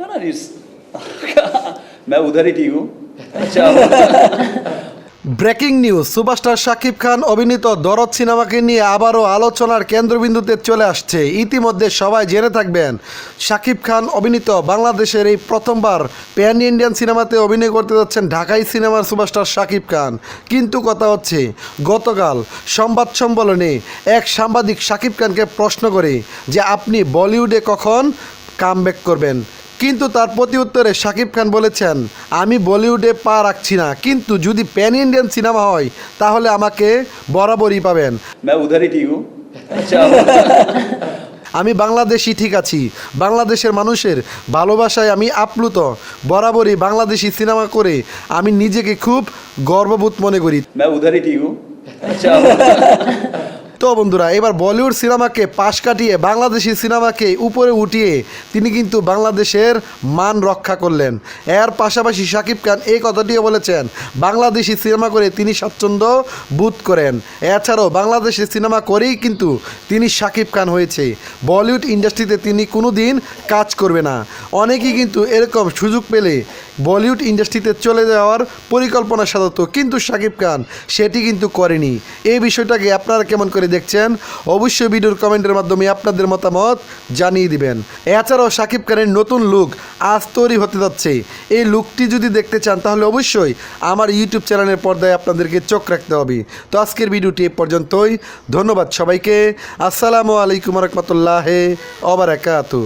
ना ना इस मैं उधर ही ठीक हूँ अच्छा breaking news superstar Shakib Khan অভিনীত দরদ সিনেমাকে নিয়ে আবারও আলোচনার কেন্দ্রবিন্দুতে চলে আসছে ইতিমধ্যে সবাই জেনে থাকবেন শাকিব খান অভিনীত বাংলাদেশের এই প্রথমবার প্যান ইন্ডিয়ান সিনেমাতে অভিনয় করতে যাচ্ছেন ঢাকাই সিনেমার সুপারস্টার শাকিব খান কিন্তু কথা হচ্ছে গতকাল সংবাদ সম্মেলনে এক সাংবাদিক শাকিব খানকে প্রশ্ন করে যে আপনি বলিউডে কখন কামব্যাক করবেন কিন্তু তার প্রতি উত্তরে শাকিব খান বলেছেন আমি বলিউডে পা রাখছি না কিন্তু যদি প্যান ইন্ডিয়ান সিনেমা হয় তাহলে আমাকে বরাবরই পাবেন। আমি বাংলাদেশি ঠিক আছি। বাংলাদেশের মানুষের ভালোবাসায় আমি আপ্লুত। বরাবরই বাংলাদেশি সিনেমা করে আমি নিজেকে খুব গর্ববোধ মনে করি। তো বন্ধুরা, এবার বলিউড সিনেমাকে পাশ কাটিয়ে বাংলাদেশি সিনেমাকে উপরে উঠিয়ে তিনি কিন্তু বাংলাদেশের মান রক্ষা করলেন। এর পাশাপাশি সাকিব খান এই কথাটিও বলেছেন, বাংলাদেশি সিনেমা করে তিনি স্বাচ্ছন্দ্য বোধ করেন। এছাড়াও বাংলাদেশি সিনেমা করেই কিন্তু তিনি সাকিব খান হয়েছে। বলিউড ইন্ডাস্ট্রিতে তিনি কোনো দিন কাজ করবে না। অনেকেই কিন্তু এরকম সুযোগ পেলে বলিউড ইন্ডাস্ট্রিতে চলে যাওয়ার পরিকল্পনা সাধারণত কিন্তু সাকিব খান সেটি কিন্তু করেনি। এই বিষয়টাকে আপনারা কেমন করে দেখছেন, অবশ্যই ভিডিওর কমেন্টের মাধ্যমে আপনাদের মতামত জানিয়ে দিবেন। এছাড়াও সাকিব খানের নতুন লুক আজ তৈরি হতে যাচ্ছে। এই লুকটি যদি দেখতে চান, তাহলে অবশ্যই আমার ইউটিউব চ্যানেলের পর্দায় আপনাদেরকে চোখ রাখতে হবে। তো আজকের ভিডিওটি এ পর্যন্তই। ধন্যবাদ সবাইকে। আসসালামু আলাইকুম রহমতুল্লাহ অবরাকাতু